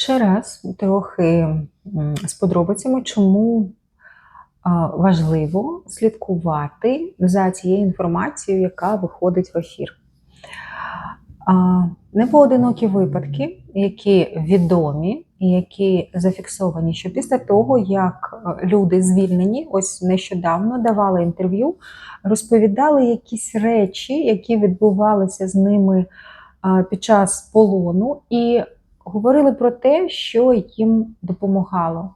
Ще раз трохи з подробицями, чому важливо слідкувати за цією інформацією, яка виходить в ефір. Непоодинокі випадки, які відомі які зафіксовані, що після того, як е, люди звільнені, ось нещодавно давали інтерв'ю, розповідали якісь речі, які відбувалися з ними під час полону, і говорили про те, що їм допомагало.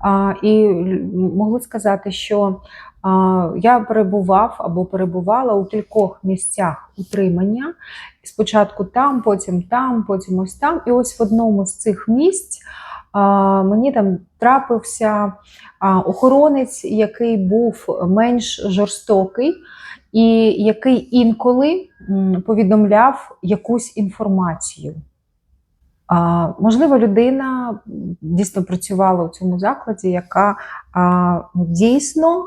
А, І могли сказати, що а, я перебував або перебувала у кількох місцях утримання. Спочатку там, потім там, потім ось там. І ось в одному з цих місць а, мені там трапився а, охоронець, який був менш жорстокий, і який інколи повідомляв якусь інформацію. А, можливо, людина дійсно працювала у цьому закладі, яка а, дійсно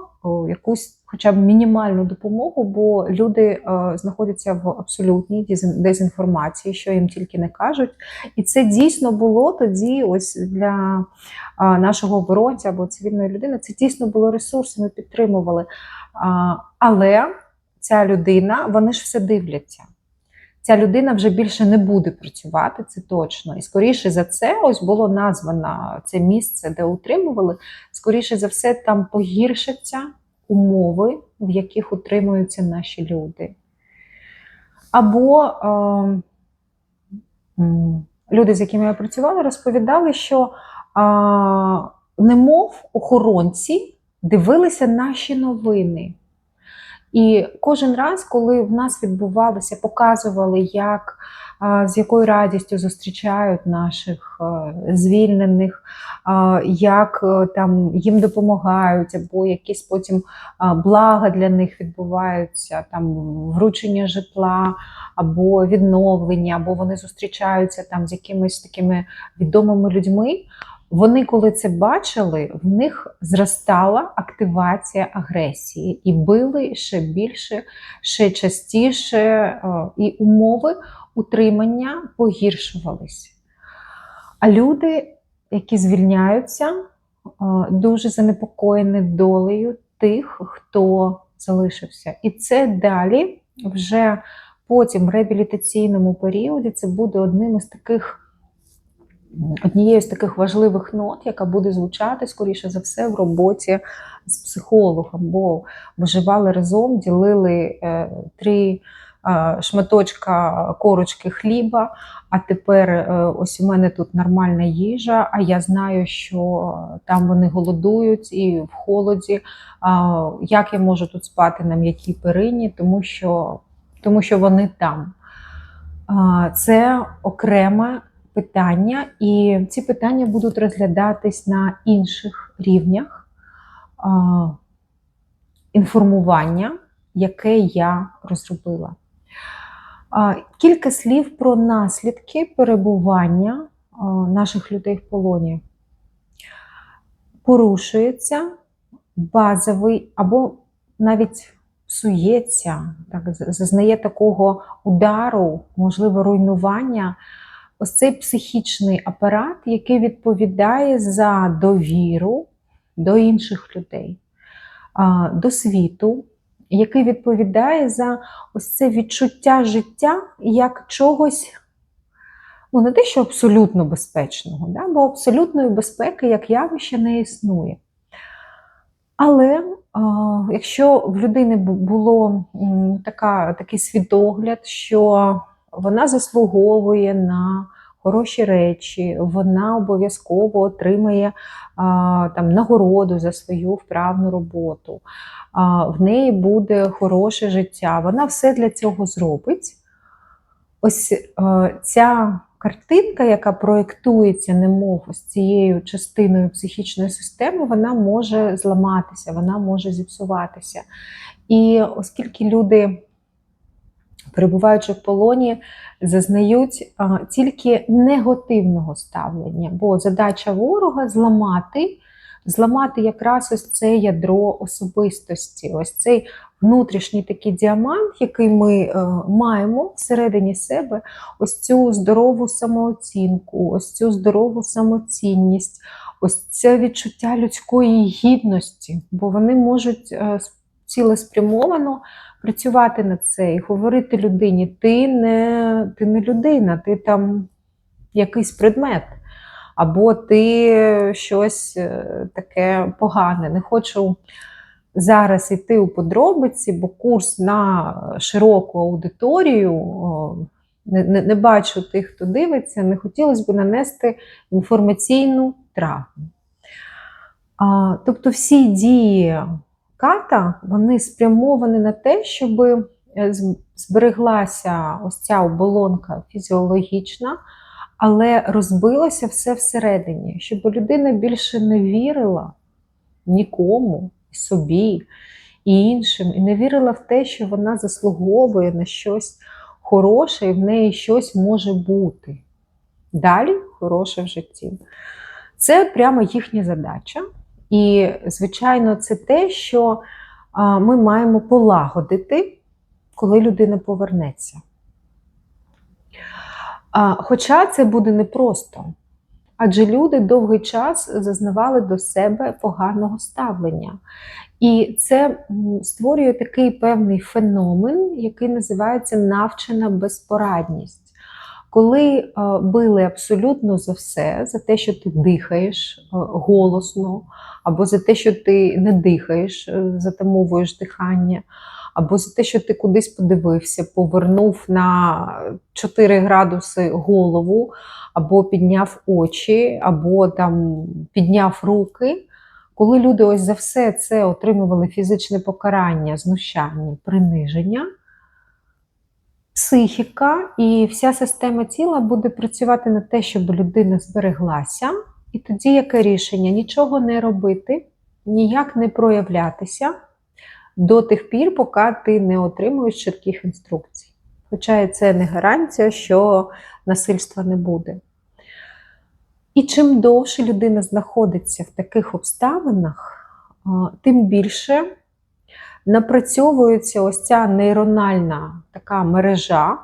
якусь хоча б мінімальну допомогу, бо люди е, знаходяться в абсолютній дезінформації, що їм тільки не кажуть. І це дійсно було тоді, ось для а, нашого оборонця або цивільної людини, це дійсно було ресурси, ми підтримували. А, але ця людина, вони ж все дивляться ця людина вже більше не буде працювати, це точно. І скоріше за це, ось було названо це місце, де утримували. Скоріше за все, там погіршаться умови, в яких утримуються наші люди. Або е, люди, з якими я працювала, розповідали, що е, немов охоронці дивилися наші новини. І кожен раз, коли в нас відбувалося, показували, як з якою радістю зустрічають наших звільнених, як е, там їм допомагають, або якісь потім блага для них відбуваються, там вручення житла, або відновлення, або вони зустрічаються там з якимись такими відомими людьми. Вони, коли це бачили, в них зростала активація агресії і били ще більше, ще частіше, е, і умови утримання погіршувалися. А люди, які звільняються, е, дуже занепокоєні долею тих, хто залишився. І це далі, вже потім в реабілітаційному періоді, це буде одним із таких однією з таких важливих нот, яка буде звучати, скоріше за все, в роботі з психологом, бо виживали разом, ділили е, три е, шматочка корочки хліба. А тепер е, ось у мене тут нормальна їжа, а я знаю, що там вони голодують і в холоді. Як я можу тут спати на м'якій перині, тому що, тому що вони там. Це окреме питання, і ці питання будуть розглядатись на інших рівнях інформування, яке я розробила. Кілька слів про наслідки перебування наших людей в полоні. Порушується базовий або навіть псується, так, зазнає такого удару, можливо, руйнування ось цей психічний апарат, який відповідає за довіру до інших людей, до світу, який відповідає за ось це відчуття життя як чогось, ну не те, що абсолютно безпечного, да? бо абсолютної безпеки як явище не існує. Але а, якщо в людини було м, така, такий світогляд, що вона заслуговує на хороші речі, вона обов'язково отримає а, там, нагороду за свою вправну роботу, а, в неї буде хороше життя, вона все для цього зробить. Ось е, ця картинка, яка проєктується, немов ось цією частиною психічної системи, вона може зламатися, вона може зіпсуватися. І оскільки люди, перебуваючи в полоні, зазнають тільки негативного ставлення, бо задача ворога зламати зламати якраз ось це ядро особистості, ось цей внутрішній такий діамант, який ми е, маємо всередині себе, ось цю здорову самооцінку, ось цю здорову самоцінність, ось це відчуття людської гідності, бо вони можуть е, цілеспрямовано працювати над це і говорити людині: ти не, ти не людина, ти там якийсь предмет. Або ти щось е, таке погане. Не хочу зараз йти у подробиці, бо курс на широку аудиторію, не, не, не бачу тих, хто дивиться, не хотілося б нанести інформаційну травму. Тобто всі дії ката вони спрямовані на те, щоб е, збереглася ось ця оболонка фізіологічна, але розбилося все всередині, щоб людина більше не вірила нікому, собі, і іншим, і не вірила в те, що вона заслуговує на щось хороше, і в неї щось може бути. Далі хороше в житті. Це прямо їхня задача. І, звичайно, це те, що ми маємо полагодити, коли людина повернеться. Хоча це буде непросто. Адже люди довгий час зазнавали до себе поганого ставлення. І це створює такий певний феномен, який називається навчена безпорадність. Коли е, били абсолютно за все, за те, що ти дихаєш е, голосно, або за те, що ти не дихаєш, е, затамовуєш дихання, або за те, що ти кудись подивився, повернув на 4 градуси голову, або підняв очі, або там підняв руки. Коли люди ось за все це отримували фізичне покарання, знущання, приниження, психіка і вся система тіла буде працювати на те, щоб людина збереглася. І тоді яке рішення? Нічого не робити, ніяк не проявлятися до тих пір, поки ти не отримуєш чітких інструкцій. Хоча це не гарантія, що насильства не буде. І чим довше людина знаходиться в таких обставинах, тим більше напрацьовується ось ця нейрональна така мережа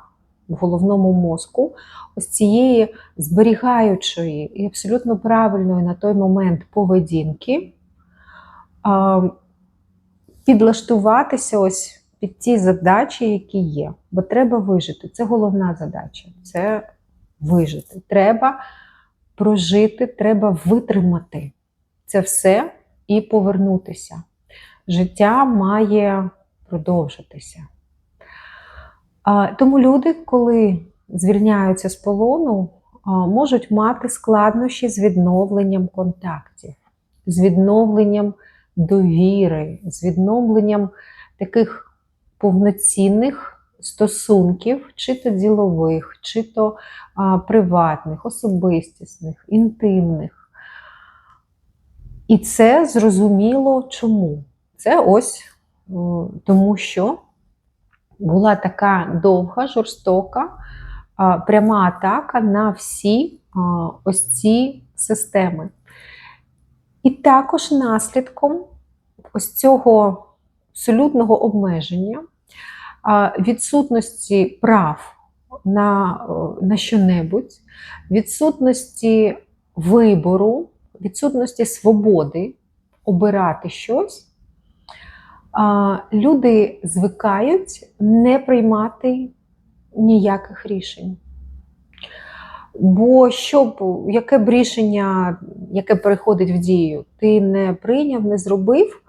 в головному мозку, ось цієї зберігаючої і абсолютно правильної на той момент поведінки, підлаштуватися ось під ті задачі, які є. Бо треба вижити. Це головна задача. Це вижити. Треба прожити, треба витримати це все і повернутися. Життя має продовжитися. Тому люди, коли звільняються з полону, можуть мати складнощі з відновленням контактів, з відновленням довіри, з відновленням таких повноцінних стосунків, чи то ділових, чи то приватних, особистісних, інтимних. І це зрозуміло чому. Це ось тому, що була така довга, жорстока, пряма атака на всі ось ці системи. І також наслідком ось цього абсолютного обмеження відсутності прав на на що-небудь, відсутності вибору, відсутності свободи обирати щось, люди звикають не приймати ніяких рішень. Бо щоб яке б рішення, яке переходить в дію, ти не прийняв, не зробив,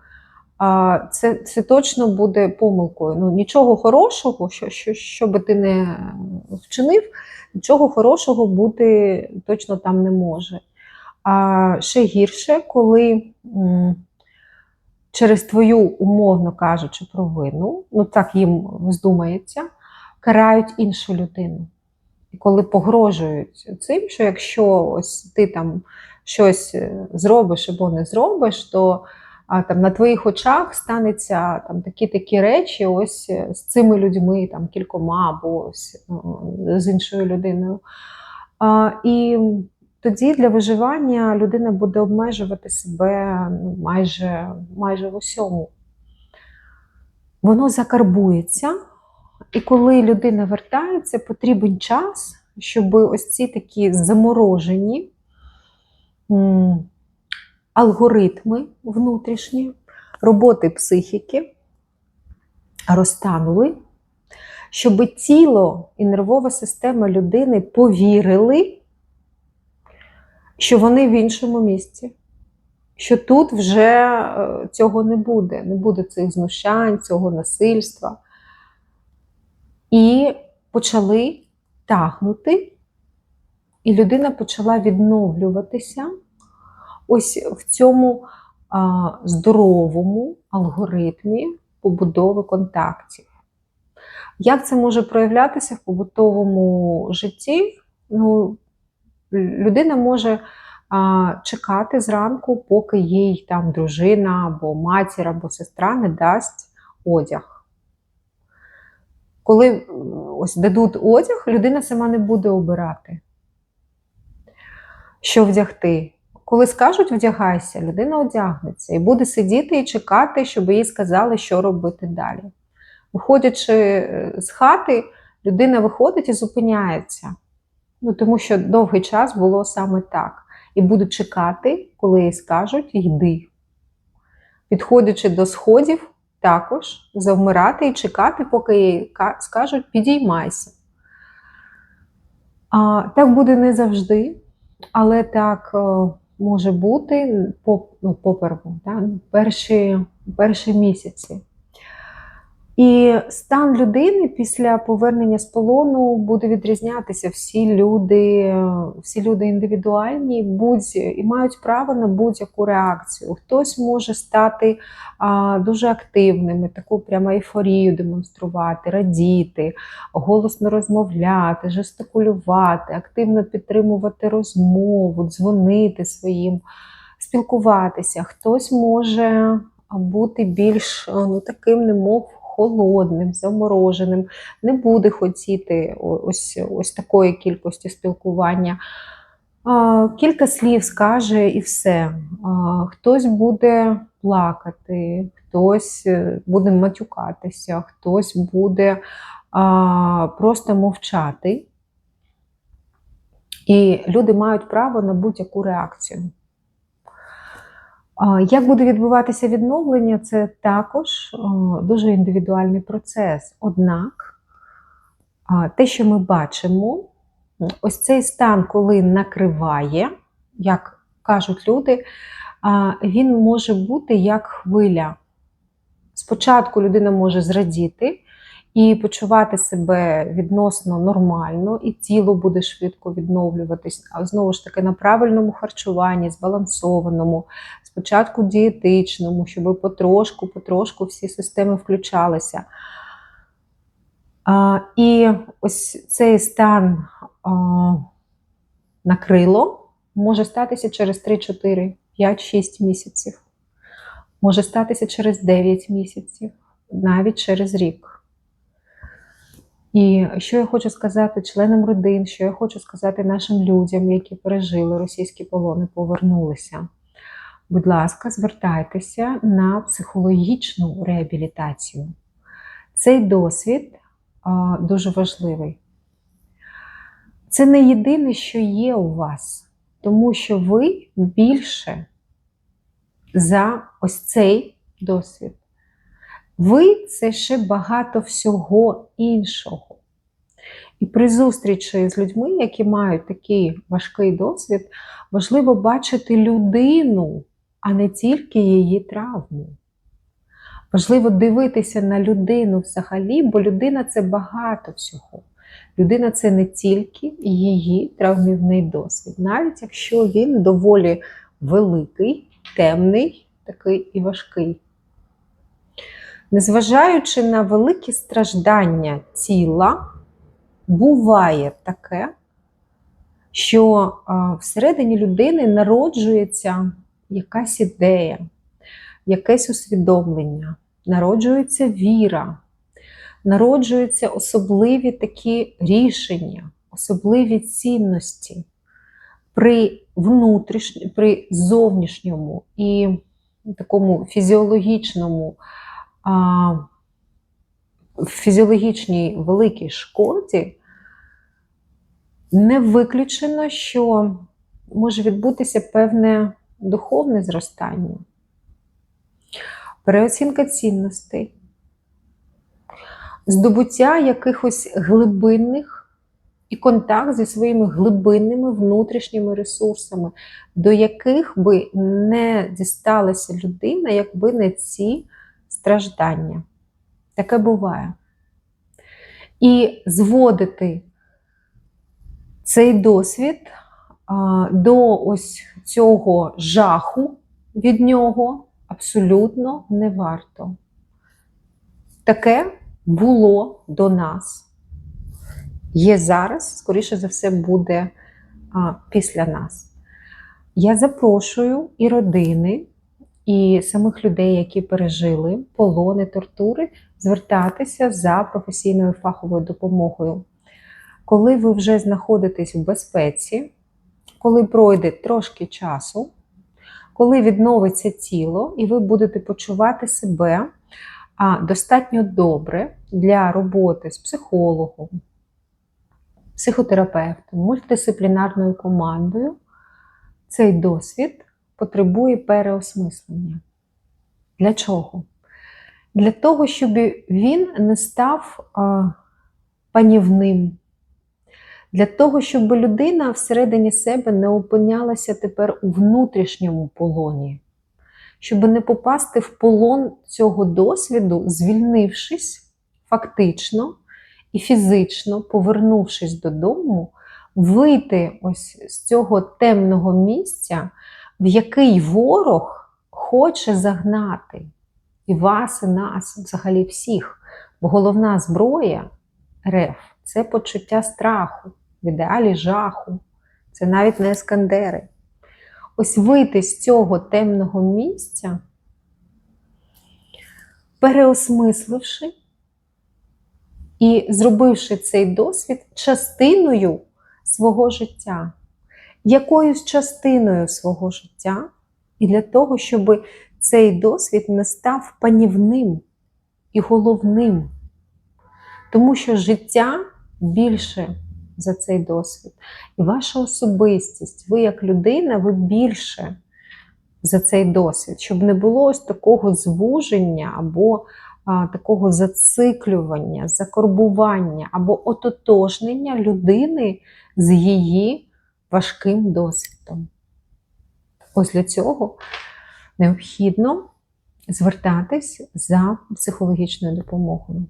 це це точно буде помилкою. Ну, Нічого хорошого, що що, що би ти не вчинив, нічого хорошого бути точно там не може. А ще гірше, коли через твою, умовно кажучи, провину, ну так їм здумається, карають іншу людину. І коли погрожують цим, що якщо ось ти там щось зробиш або не зробиш, то а там на твоїх очах станеться там такі такі речі, ось е, з цими людьми, там кількома або ось з іншою людиною. А, І тоді для виживання людина буде обмежувати себе ну, майже, майже в усьому. Воно закарбується, і коли людина вертається, потрібен час, щоб ось ці такі заморожені алгоритми внутрішні, роботи психіки розтанули, щоб тіло і нервова система людини повірили, що вони в іншому місці. Що тут вже е, цього не буде, не буде цих знущань, цього насильства. І почали тагнути, і людина почала відновлюватися ось в цьому а, здоровому алгоритмі побудови контактів. Як це може проявлятися в побутовому житті? Ну, людина може а, чекати зранку, поки їй там дружина або матір, або сестра не дасть одяг. Коли ось дадуть одяг, людина сама не буде обирати, що вдягти. Коли скажуть вдягайся, людина одягнеться і буде сидіти і чекати, щоб їй сказали, що робити далі. Виходячи е, з хати, людина виходить і зупиняється. Ну, тому що довгий час було саме так. І буде чекати, коли їй скажуть йди. Підходячи до сходів, також завмирати і чекати, поки їй скажуть підіймайся. А, так буде не завжди, але так е, може бути по, ну, попереду, да? перші, перші місяці. І стан людини після повернення з полону буде відрізнятися. Всі люди, всі люди індивідуальні, будь і мають право на будь-яку реакцію. Хтось може стати а, дуже активним, таку прямо ейфорію демонструвати, радіти, голосно розмовляти, жестикулювати, активно підтримувати розмову, дзвонити своїм, спілкуватися. Хтось може бути більш ну, таким, немов холодним, замороженим, не буде хотіти ось, ось такої кількості спілкування. Кілька слів скаже і все. Хтось буде плакати, хтось е, буде матюкатися, хтось буде просто мовчати. І люди мають право на будь-яку реакцію. Як буде відбуватися відновлення, це також дуже індивідуальний процес. Однак те, що ми бачимо, ось цей стан, коли накриває, як кажуть люди, він може бути як хвиля. Спочатку людина може зрадіти і почувати себе відносно нормально, і тіло буде швидко відновлюватись, а знову ж таки на правильному харчуванні, збалансованому, спочатку дієтичному, щоб потрошку-потрошку всі системи включалися. А, І ось цей стан а, накрило може статися через 3, 4, 5, 6 місяців. Може статися через 9 місяців, навіть через рік. І що я хочу сказати членам родин, що я хочу сказати нашим людям, які пережили російські полони, повернулися. Будь ласка, звертайтеся на психологічну реабілітацію. Цей досвід дуже важливий. Це не єдине, що є у вас, тому що ви більше за ось цей досвід. Ви це ще багато всього іншого. І при зустрічі з людьми, які мають такий важкий досвід, важливо бачити людину, а не тільки її травму. Важливо дивитися на людину взагалі, бо людина це багато всього. Людина це не тільки її травмівний досвід, навіть якщо він доволі великий, темний, такий і важкий. Незважаючи на великі страждання тіла, буває таке, що всередині людини народжується якась ідея, якесь усвідомлення, народжується віра, народжуються особливі такі рішення, особливі цінності. при внутрішньому, при зовнішньому і такому фізіологічному, а, фізіологічній великій шкоді, не виключено, що може відбутися певне духовне зростання, переоцінка цінностей, здобуття якихось глибинних і контакт зі своїми глибинними внутрішніми ресурсами, до яких би не дісталася людина, якби не ці страждання. Таке буває. І зводити цей досвід до ось цього жаху від нього абсолютно не варто. Таке було до нас є зараз, скоріше за все, буде а, після нас. Я запрошую і родини, і самих людей, які пережили полони, тортури, звертатися за професійною фаховою допомогою. Коли ви вже знаходитесь в безпеці, коли пройде трошки часу, коли відновиться тіло, і ви будете почувати себе достатньо добре для роботи з психологом, психотерапевтом, мультидисциплінарною командою, цей досвід потребує переосмислення. Для чого? Для того, щоб він не став панівним. Для того, щоб людина всередині себе не опинялася тепер у внутрішньому полоні, щоб не попасти в полон цього досвіду, звільнившись фактично і фізично, повернувшись додому, вийти ось з цього темного місця, в який ворог хоче загнати і вас, і нас, взагалі всіх. Бо головна зброя РФ це почуття страху, в ідеалі жаху, це навіть не ескандери. Ось вийти з цього темного місця, переосмисливши і зробивши цей досвід частиною свого життя, якоюсь частиною свого життя, і для того, щоб цей досвід не став панівним і головним. Тому що життя більше за цей досвід. І ваша особистість, ви як людина, ви більше за цей досвід, щоб не було ось такого звуження або а, такого зациклювання, закорбування або ототожнення людини з її важким досвідом. Ось для цього необхідно звертатись за психологічною допомогою.